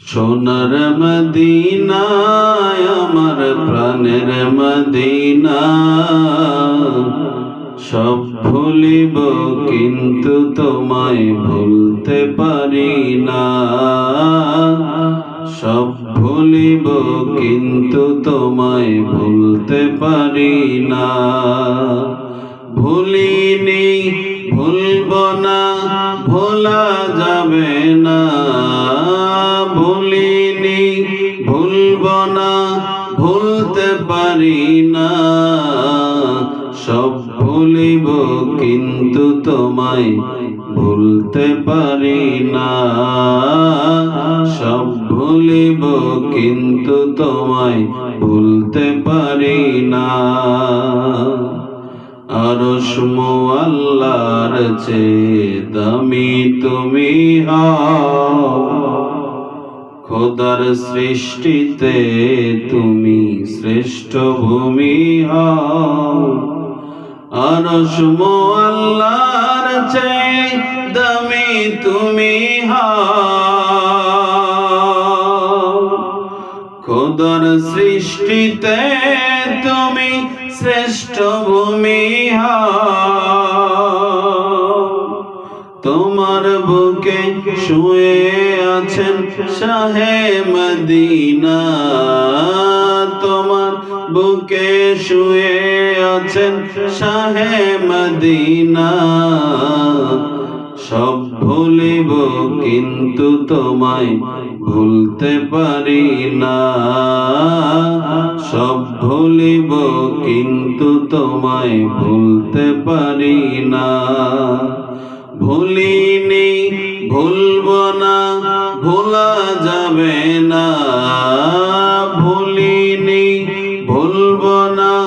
সোনার মদিনায়, আমার প্রাণের মদিনা। সব ভুলিব, কিন্তু তোমায় ভুলতে পারি না। সব ভুলিব, কিন্তু তোমায় ভুলতে পারি না। ভুলিনি, ভুলব না, ভোলা যাবে না। ভুলব না, ভুলতে পারি না। সব ভুলিব কিন্তু তোমায় ভুলতে পারি না। সব ভুলিব কিন্তু তোমায় ভুলতে পারি না। আরশ আল্লাহর চেয়ে দামি তুমি হও খোদার সৃষ্টিতে তুমি শ্রেষ্ঠ ভূমি হও। আরশ আল্লাহর চেয়ে দামি তুমি হও। খোদার সৃষ্টিতে বুকে শুয়ে আছেন শাহে মদিনা তোমার বুকে শুয়ে আছেন শাহে মদিনা সব ভুলিব কিন্তু তোমায় ভুলতে পারি না সব ভুলিব কিন্তু তোমায় ভুলতে পারি না ভুলিনি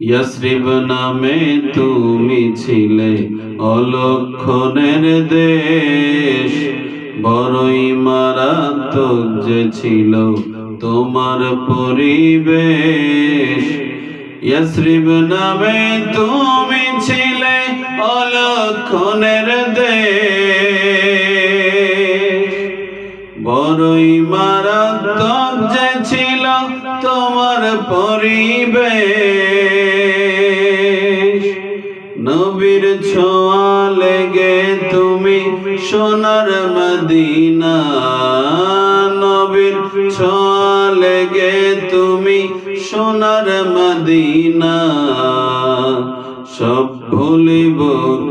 ইয়াসরিব নামে তুমি ছিলে অলক্ষণের দেশ। বড়ই মারাত্মক যে ছিল তোমার পরিবেশ। ইয়াসরিব নামে তুমি ছিলে অলক্ষণের দেশ। বড়ই মারাত্মক যে ছিল তোমার পরিবেশ। নবীর ছোঁয়া লেগে তুমি সোনার মদিনা। নবীর ছোঁয়া লেগে তুমি সোনার মদিনা। সব ভুলিব,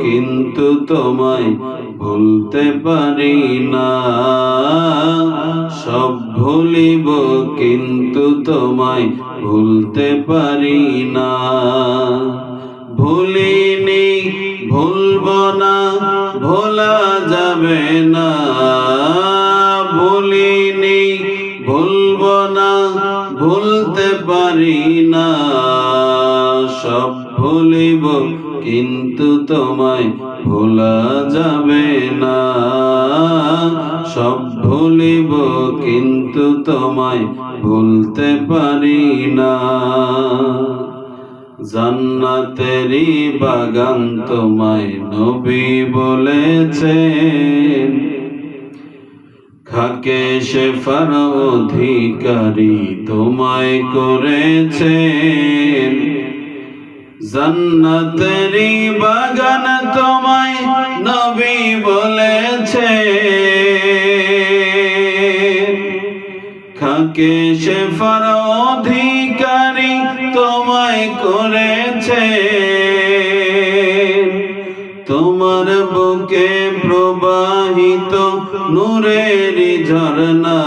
কিন্তু তোমায় ভুলতে পারি না। সব ভুলিব, কিন্তু তোমায় ভুলতে পারি না। ভুলিনি, ভুলব না, ভোলা যাবে না। ভুলিনি, ভুলব না, ভুলতে পারি না। ভুলিব কিন্তু তোমায় ভোলা যাবে না। সব ভুলিব, কিন্তু তোমায় ভুলতে পারি না। জান্নাতেরি বাগান তোমায় নবী বলেছেন। খাকে শেফার অধিকারী তোমায় করেছেন। জান্নাতেরি বাগান তোমায় নবী বলেছে। খাকে শেফার অধিকারী তোমায় করেছে। তোমার বুকে প্রবাহিত নূরের ঝর্ণা